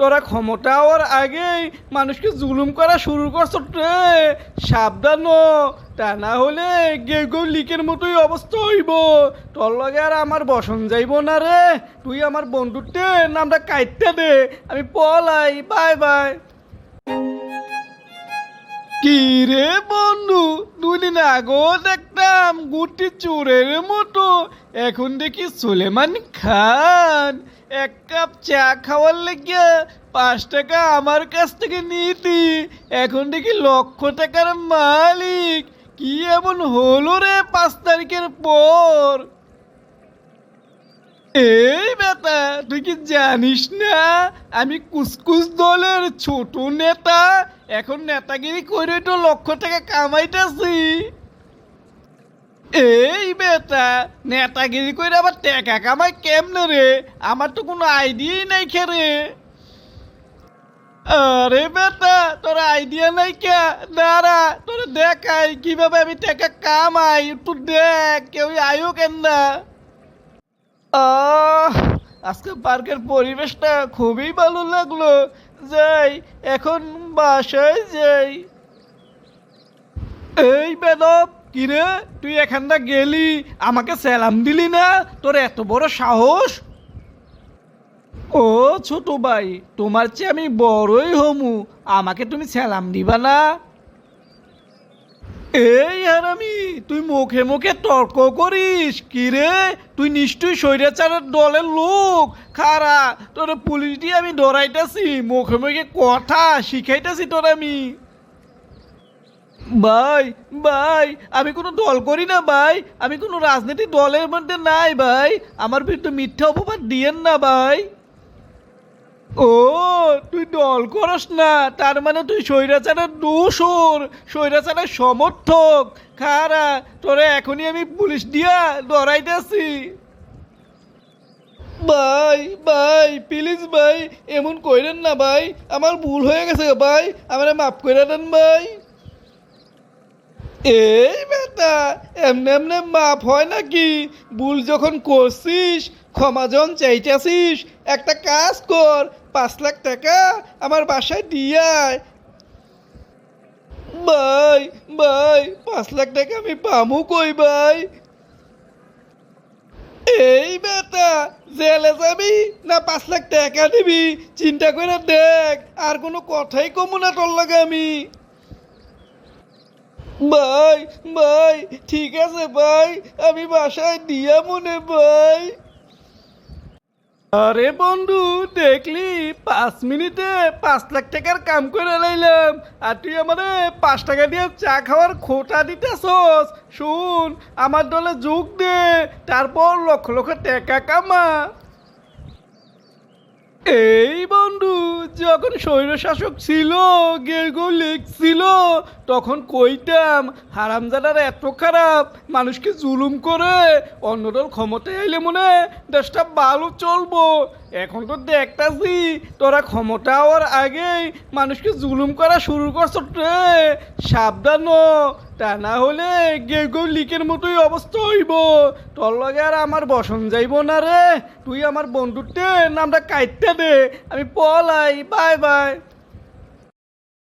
তোরা ক্ষমতা হওয়ার আগেই মানুষকে জুলুম করা শুরু করছ রে। সাবধান তা না হলে গেগো লিকের মতোই অবস্থা হইব। তোর লগে আর আমার বসন যাইব না রে। তুই আমার বন্ধুত্বে নামটা কাইটতে দে। আমি পলাই, বাই বাই। কি রে বন্ধু, দুদিন আগেও দেখতাম গুটি চোরের মতো। এখন দেখি সুলেমান খান। এক কাপ চা খাওয়ার লেগে পাঁচ টাকা আমার কাছ থেকে নিতি। এখন দেখি লক্ষ টাকার মালিক। কি এমন হলো রে পাঁচ তারিখের পর? এই বেটা, তুই কি জানিস না? আমি কুসকুস দলের ছোট নেতা। এখন নেতাগিরি করে তো লক্ষ টাকা কামাইতেছি। এই বেটা, নেতাগিরি করে আবার টেকা কামাই কেমনে রে? আমার তো কোনো আইডিয়াই নাই খেরে। আরে বেটা, তোর আইডিয়া নাই কে? দাঁড়া, তোর দেখাই কীভাবে আমি টেকা কামাই। একটু দেখ কেউ আয়ো কেন না আজকে পার্কের পরিবেশটা খুবই ভালো লাগল। যাই, এখন বাসায় যাই। এই বেদব কিরে, তুই এখানটা গেলি? আমাকে সালাম দিলি না? তোর এত বড় সাহস? ও ছোট ভাই, তোমার চেয়ে আমি বড়ই হমু। আমাকে তুমি সালাম দিবা না? এই হারামি, তুই মুখে মুখে তর্ক করিস। কি রে তুই নিশ্চয়ই স্বৈরাচারের দলের লোক। খারা, তোর পুলিশ দিয়ে আমি ডরাইতাছি, মুখে মুখে কথা শিখাইতাছি তোর আমি। ভাই ভাই, আমি কোনো দল করি না ভাই। আমি কোনো রাজনীতি দলের মধ্যে নাই ভাই। আমার বিরুদ্ধে মিথ্যা অপবাদ দিয়েন না ভাই। ও, তুই দল করস না, তার মানে তুই স্বৈরাচারের দোষর, স্বৈরাচারের সমর্থক। খারা, তোরে এখনই আমি পুলিশ দিয়া ডরাইতেছি ভাই ভাই প্লিজ ভাই, এমন কইরেন না ভাই। আমার ভুল হয়ে গেছে ভাই, আমার মাফ করে দেন ভাই। এই বেটা, এমনি এমনি মাফ হয় নাকি? ভুল যখন করছিস ক্ষমা যখন চাইতেছিস। একটা কাজ কর, পাঁচ লাখ টাকা আমার বাসায় দিয়ে আয়। ভাই ভাই, পাঁচ লাখ টাকা আমি পামু কই ভাই? এই বেটা, জেলে যাবি না পাঁচ লাখ টাকা দিবি চিন্তা করে দেখ, আর কোনো কথাই কমু না তোর লাগে আমি। ভাই ভাই, ঠিক আছে ভাই, আমি বাসায় দিয়া মনে ভাই। আরে বন্ধু, দেখলি? পাঁচ মিনিটে পাঁচ লাখ টাকার কাম করে লাইলাম। আর তুই আমারে পাঁচ টাকা দিয়ে চা খাওয়ার খোটা দিতেছস। শুন, আমার দলে যোগ দে, তারপর লক্ষ লক্ষ টাকা কামা। এই বন্ধু যখন স্বৈরশাসক ছিল গেগো ছিল, তখন কইতাম, হারামজাদার এত খারাপ, মানুষকে জুলুম করে অন্য দল ক্ষমতায় আইলে মনে দেশটা ভালো চলবো। এখন তো দেখতাছি, তোরা ক্ষমতা হওয়ার আগেই মানুষকে জুলুম করা শুরু করছ রে। সাবধান তা না হলে গেগো লিকের মতোই অবস্থা হইব। তোর লগে আর আমার বসন যাইব না রে। তুই আমার বন্ধুত্বে নামটা কাইটতে দে। আমি পলাই Bye bye.